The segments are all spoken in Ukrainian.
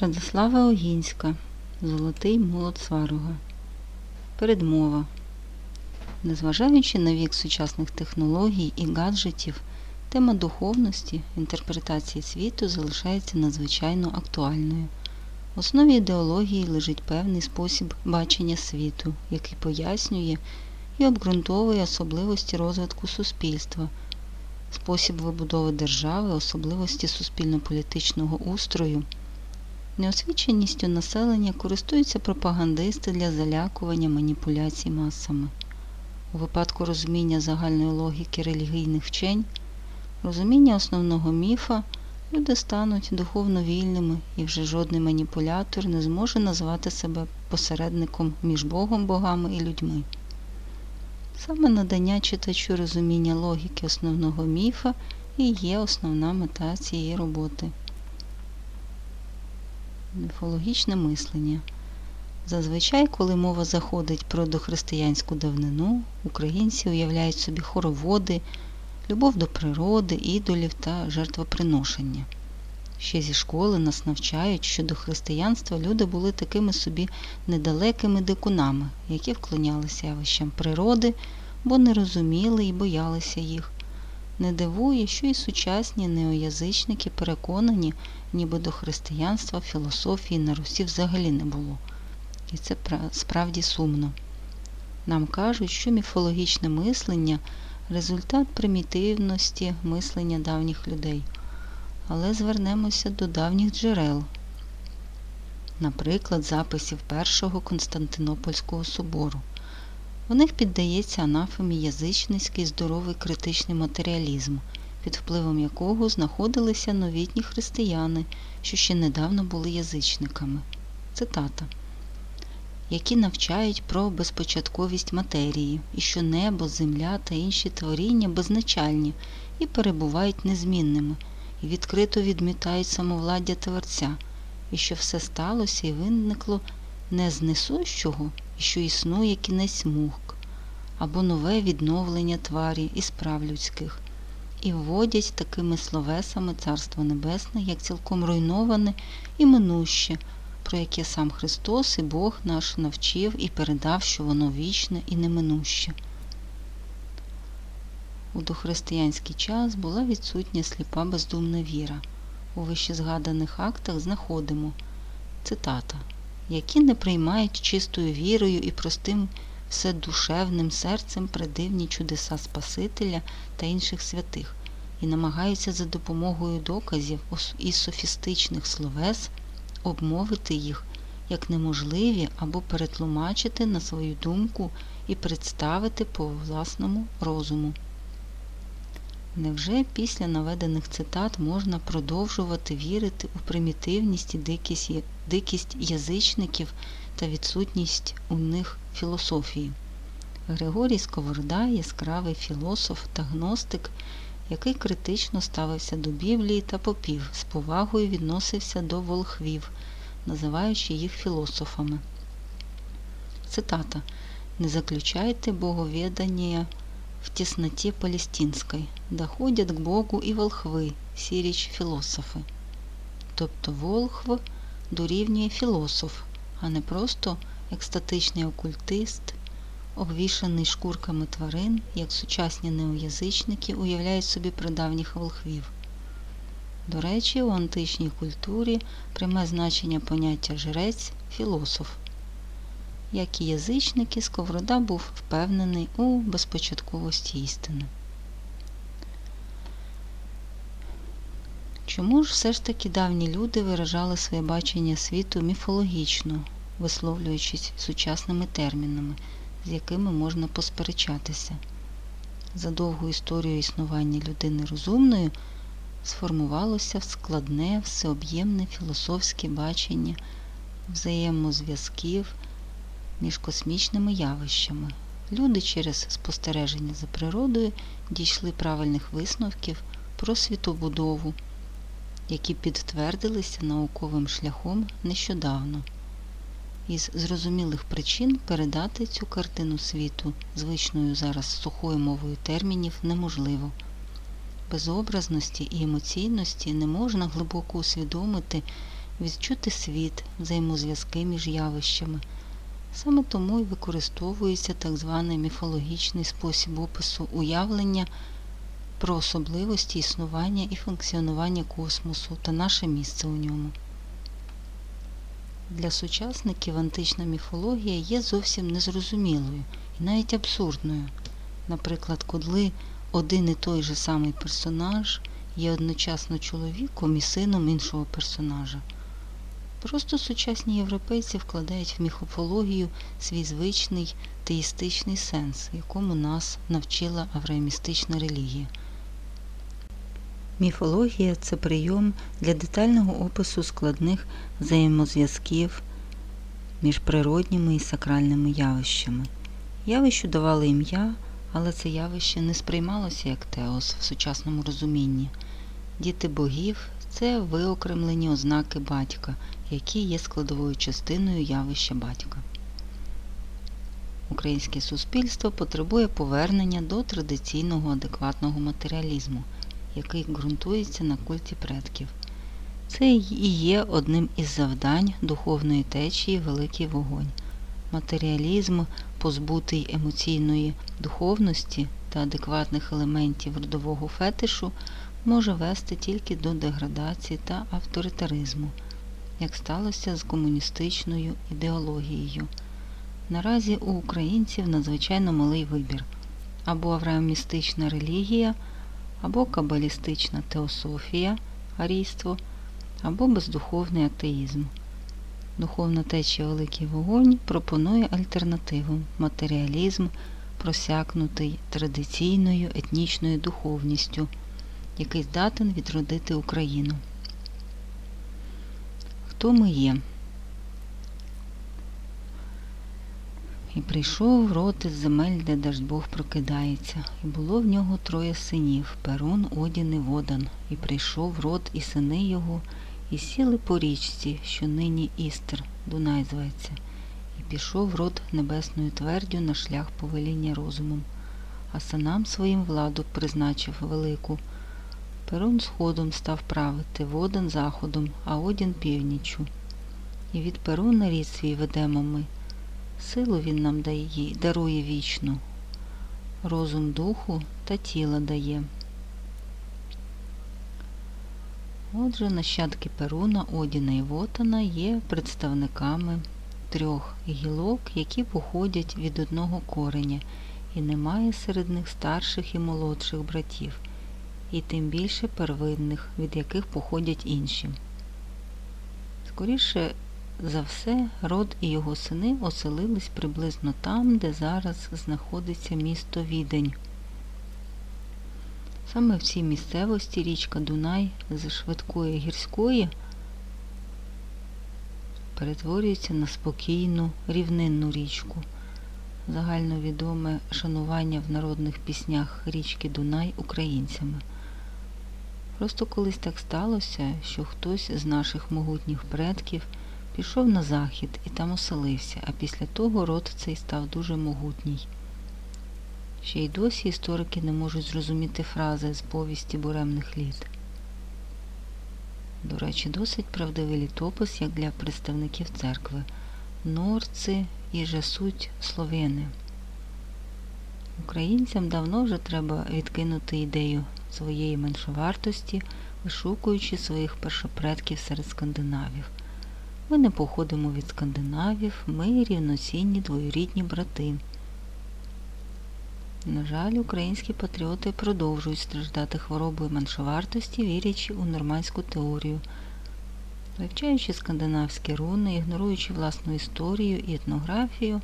Радослава Огінська Золотий молот сварога Передмова Незважаючи на вік сучасних технологій і гаджетів, тема духовності, інтерпретації світу залишається надзвичайно актуальною. В основі ідеології лежить певний спосіб бачення світу, який пояснює і обґрунтовує особливості розвитку суспільства, спосіб вибудови держави, особливості суспільно-політичного устрою. Неосвіченістю населення користуються пропагандисти для залякування маніпуляцій масами. У випадку розуміння загальної логіки релігійних вчень, розуміння основного міфа, люди стануть духовно вільними і вже жодний маніпулятор не зможе назвати себе посередником між Богом, богами і людьми. Саме надання читачу розуміння логіки основного міфа і є основна мета цієї роботи. Міфологічне мислення. Зазвичай, коли мова заходить про дохристиянську давнину, українці уявляють собі хороводи, любов до природи, ідолів та жертвоприношення. Ще зі школи нас навчають, що до християнства люди були такими собі недалекими дикунами, які вклонялися явищам природи, бо не розуміли і боялися їх. Не дивує, що і сучасні неоязичники переконані, ніби до християнства філософії на Русі взагалі не було. І це справді сумно. Нам кажуть, що міфологічне мислення результат примітивності мислення давніх людей. Але звернемося до давніх джерел, наприклад, записів Першого Константинопольського собору. У них піддається анафемі язичницький здоровий критичний матеріалізм, під впливом якого знаходилися новітні християни, що ще недавно були язичниками. Цитата. Які навчають про безпочатковість матерії, і що небо, земля та інші творіння безначальні і перебувають незмінними, і відкрито відмітають самовладдя Творця, і що все сталося і виникло не з несущого, що існує кінець мук, або нове відновлення тварі і справ людських, і вводять такими словесами Царство Небесне, як цілком руйноване і минуще, про яке сам Христос і Бог наш навчив і передав, що воно вічне і неминуще. У дохристиянський час була відсутня сліпа бездумна віра. У вищезгаданих актах знаходимо цитата які не приймають чистою вірою і простим вседушевним серцем придивні чудеса Спасителя та інших святих, і намагаються за допомогою доказів і софістичних словес обмовити їх як неможливі або перетлумачити на свою думку і представити по власному розуму. Невже після наведених цитат можна продовжувати вірити у примітивність і дикість, язичників та відсутність у них філософії? Григорій Сковорода яскравий філософ та гностик, який критично ставився до Біблії та попів, з повагою відносився до волхвів, називаючи їх філософами. Цитата Не заключайте боговедання в тесноте палестинской, доходять к Богу і волхви, сіріч філософи. Тобто волхв дорівнює філософ, а не просто екстатичний окультист, обвішаний шкурками тварин, як сучасні неоязичники уявляють собі прадавніх волхвів. До речі, у античній культурі пряме значення поняття жрець філософ як і язичники, Сковорода був впевнений у безпочатковості істини. Чому ж все ж таки давні люди виражали своє бачення світу міфологічно, висловлюючись сучасними термінами, з якими можна посперечатися? За довгу історію існування людини розумною сформувалося складне, всеоб'ємне філософське бачення взаємозв'язків між космічними явищами. Люди через спостереження за природою дійшли правильних висновків про світобудову, які підтвердилися науковим шляхом нещодавно. Із зрозумілих причин передати цю картину світу звичною зараз сухою мовою термінів неможливо. Без образності і емоційності не можна глибоко усвідомити відчути світ, взаємозв'язки між явищами. Саме тому і використовується так званий міфологічний спосіб опису уявлення про особливості існування і функціонування космосу та наше місце у ньому. Для сучасників антична міфологія є зовсім незрозумілою і навіть абсурдною. Наприклад, коли один і той же самий персонаж є одночасно чоловіком і сином іншого персонажа. Просто сучасні європейці вкладають в міфологію свій звичний теїстичний сенс, якому нас навчила авраамістична релігія. Міфологія це прийом для детального опису складних взаємозв'язків між природніми і сакральними явищами. Явищу давали ім'я, але це явище не сприймалося як теос в сучасному розумінні. Діти богів це виокремлені ознаки батька, які є складовою частиною явища батька. Українське суспільство потребує повернення до традиційного адекватного матеріалізму, який ґрунтується на культі предків. Це і є одним із завдань духовної течії Великий Вогонь. Матеріалізм, позбутий емоційної духовності та адекватних елементів родового фетишу, може вести тільки до деградації та авторитаризму, як сталося з комуністичною ідеологією. Наразі у українців надзвичайно малий вибір або авраамістична релігія, або кабалістична теософія, арійство, або бездуховний атеїзм. Духовна течія Великий Вогонь пропонує альтернативу матеріалізм, просякнутий традиційною етнічною духовністю, який здатен відродити Україну. Хто ми є? І прийшов род із земель, де Даждбог прокидається, і було в нього троє синів Перун, Одін і Водан, і прийшов род і сини його, і сіли по річці, що нині Істер, Дунай зветься, і пішов род небесною твердю на шлях повеління розумом, а синам своїм владу призначив велику. Перун сходом став правити, Водан заходом, а Одін північчю. І від Перуна рід свій ведемо ми. Силу він нам дає, дарує вічну, розум духу та тіла дає. Отже, нащадки Перуна, Одіна і Вотана є представниками трьох гілок, які походять від одного кореня, і немає серед них старших і молодших братів, і тим більше первинних, від яких походять інші. Скоріше за все, род і його сини оселились приблизно там, де зараз знаходиться місто Відень. Саме в цій місцевості річка Дунай з швидкої гірської перетворюється на спокійну рівнинну річку. Загальновідоме шанування в народних піснях річки Дунай українцями. Просто колись так сталося, що хтось з наших могутніх предків пішов на захід і там оселився, а після того род цей став дуже могутній. Ще й досі історики не можуть зрозуміти фрази з повісті буремних літ. До речі, досить правдивий літопис, як для представників церкви. Норці і же суть словени. Українцям давно вже треба відкинути ідею своєї меншовартості, вишукуючи своїх першопредків серед скандинавів. Ми не походимо від скандинавів, ми рівноцінні двоюрідні брати. На жаль, українські патріоти продовжують страждати хворобою меншовартості, вірячи у нормандську теорію, вивчаючи скандинавські руни, ігноруючи власну історію і етнографію,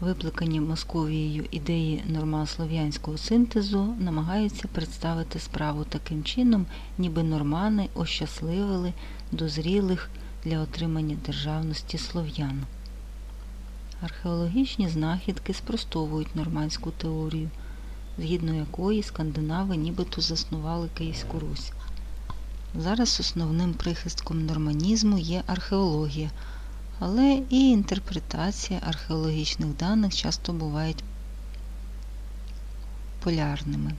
випликані Московією ідеї норманослов'янського синтезу, намагаються представити справу таким чином, ніби нормани ощасливили дозрілих для отримання державності слов'ян. Археологічні знахідки спростовують нормандську теорію, згідно якої скандинави нібито заснували Київську Русь. Зараз основним прихистком норманізму є археологія, але і інтерпретація археологічних даних часто бувають полярними.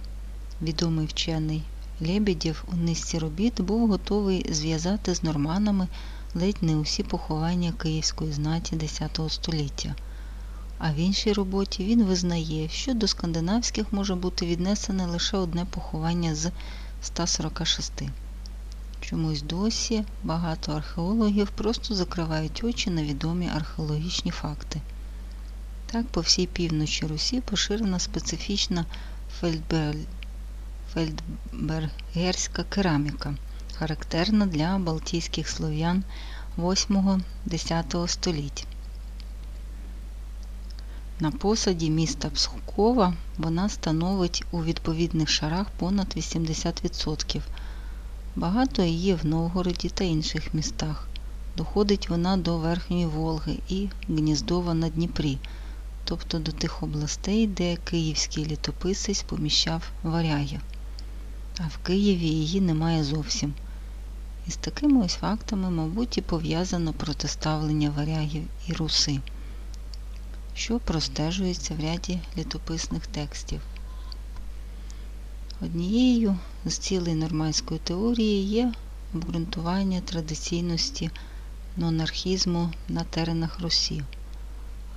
Відомий вчений Лебедєв у низці робіт був готовий зв'язати з норманами ледь не усі поховання київської знаті X століття. А в іншій роботі він визнає, що до скандинавських може бути віднесене лише одне поховання з 146. Чомусь досі багато археологів просто закривають очі на відомі археологічні факти. Так, по всій півночі Русі поширена специфічна фельдбергерська кераміка, характерна для балтійських слов'ян 8-10 століть. На посаді міста Пскова вона становить у відповідних шарах понад 80%. Багато її в Новгороді та інших містах. Доходить вона до Верхньої Волги і Гніздова на Дніпрі, тобто до тих областей, де київський літописець поміщав варягів. А в Києві її немає зовсім. І з такими ось фактами, мабуть, і пов'язано протиставлення варягів і руси, що простежується в ряді літописних текстів. Однією з цілей нормандської теорії є обґрунтування традиційності монархізму на теренах Русі.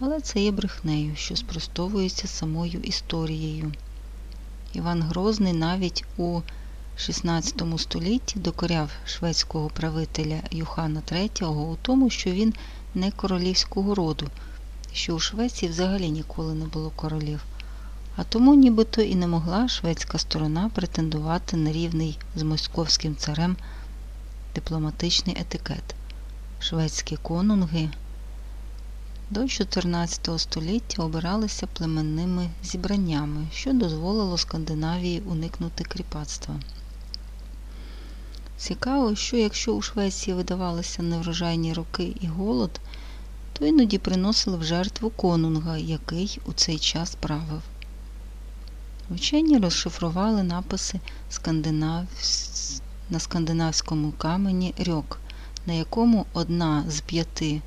Але це є брехнею, що спростовується самою історією. Іван Грозний навіть у XVI столітті докоряв шведського правителя Юхана III у тому, що він не королівського роду, що у Швеції взагалі ніколи не було королів. А тому нібито і не могла шведська сторона претендувати на рівний з московським царем дипломатичний етикет. Шведські конунги до 14 століття обиралися племенними зібраннями, що дозволило Скандинавії уникнути кріпацтва. Цікаво, що якщо у Швеції видавалися неврожайні роки і голод, то іноді приносили в жертву конунга, який у цей час правив. Вчені розшифрували написи на скандинавському камені рьок, на якому одна з п'яти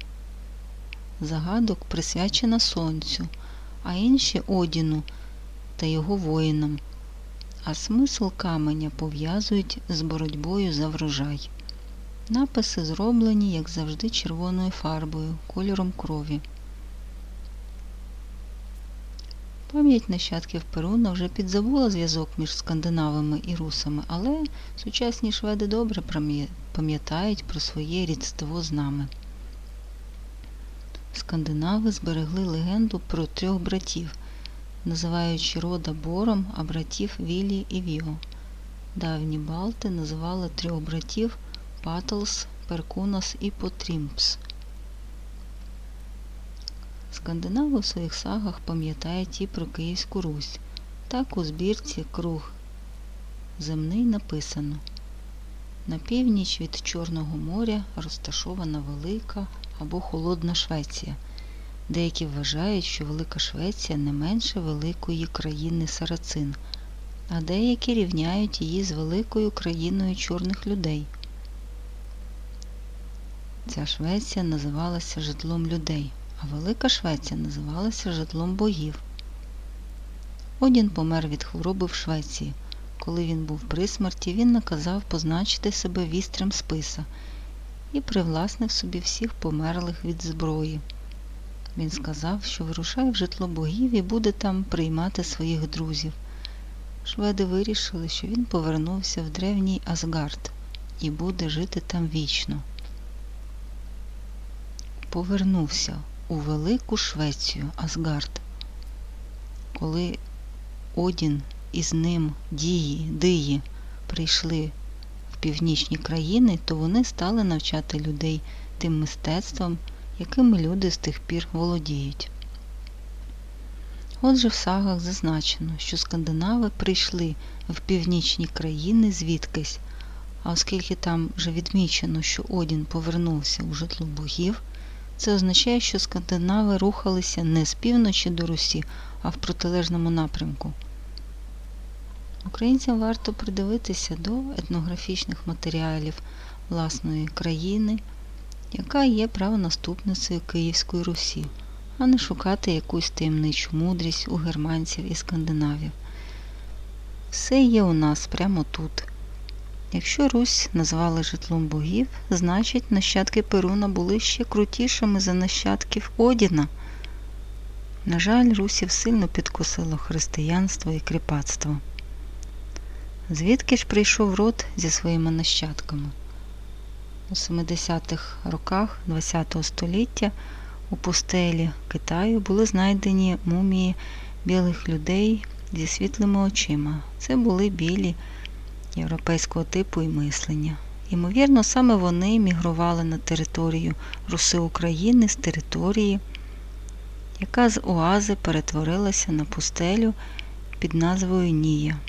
загадок присвячена сонцю, а інші Одіну та його воїнам. А смисл каменя пов'язують з боротьбою за врожай. Написи зроблені, як завжди, червоною фарбою, кольором крові. Пам'ять нащадків Перуна вже підзабула зв'язок між скандинавами і русами, але сучасні шведи добре пам'ятають про своє рідство з нами. Скандинави зберегли легенду про трьох братів, називаючи рода Бором, а братів Вілі і Віо. Давні Балти називали трьох братів Патлс, Перкунас і Потрімпс. Скандинави у своїх сагах пам'ятають і про Київську Русь. Так у збірці Круг земний написано на північ від Чорного моря розташована Велика або Холодна Швеція. Деякі вважають, що Велика Швеція не менше великої країни Сарацин, а деякі рівняють її з великою країною чорних людей. Ця Швеція називалася житлом людей, а Велика Швеція називалася житлом богів. Одін помер від хвороби в Швеції. Коли він був при смерті, він наказав позначити себе вістрем списа і привласнив собі всіх померлих від зброї. Він сказав, що вирушає в житло богів і буде там приймати своїх друзів. Шведи вирішили, що він повернувся в древній Асгард і буде жити там вічно. Повернувся у Велику Швецію Асгард. Коли Одін із ним дії, диї прийшли в північні країни, то вони стали навчати людей тим мистецтвом, якими люди з тих пір володіють. Отже, в сагах зазначено, що скандинави прийшли в північні країни звідкись, а оскільки там вже відмічено, що Одін повернувся у житло богів, це означає, що скандинави рухалися не з півночі до Русі, а в протилежному напрямку. Українцям варто придивитися до етнографічних матеріалів власної країни, яка є правонаступницею Київської Русі, а не шукати якусь таємничу мудрість у германців і скандинавів. Все є у нас прямо тут, Якщо Русь назвали житлом богів, значить нащадки Перуна були ще крутішими за нащадків Одіна. На жаль, русів сильно підкосило християнство і кріпацтво. Звідки ж прийшов род зі своїми нащадками? У 70-х роках ХХ століття у пустелі Китаю були знайдені мумії білих людей зі світлими очима. Це були білі європейського типу і мислення. Ймовірно, саме вони мігрували на територію Руси України з території, яка з оази перетворилася на пустелю під назвою Нія.